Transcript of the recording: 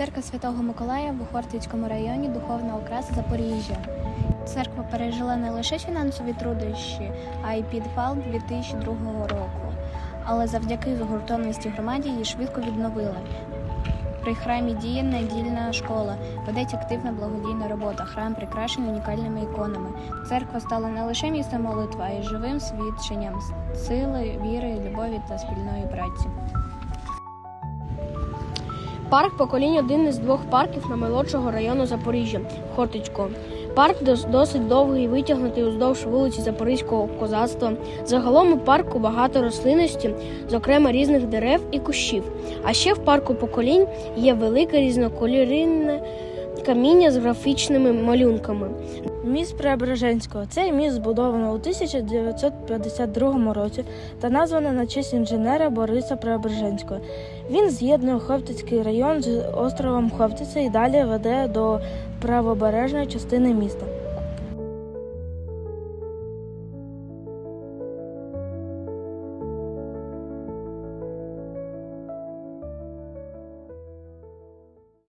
Церква Святого Миколая в Хортицькому районі духовна окраса Запоріжжя. Церква пережила не лише фінансові труднощі, а й підпал 2002 року. Але завдяки згуртованості громаді її швидко відновили. При храмі діє недільна школа, ведеться активна благодійна робота. Храм прикрашений унікальними іконами. Церква стала не лише місцем молитви, а й живим свідченням сили, віри, любові та спільної праці. Парк поколінь один із двох парків на молодшого району Запоріжжя Хортичко. Парк дос- досить довгий, витягнутий уздовж вулиці Запорізького козацтва. Загалом у парку багато рослинності, зокрема різних дерев і кущів. А ще в парку поколінь є велике різнокольоринне каміння з графічними малюнками. Міст Преображенського. Цей міст збудовано у 1952 році та названо на честь інженера Бориса Преображенського. Він з'єднує Ховтицький район з островом Ховтиця і далі веде до правобережної частини міста.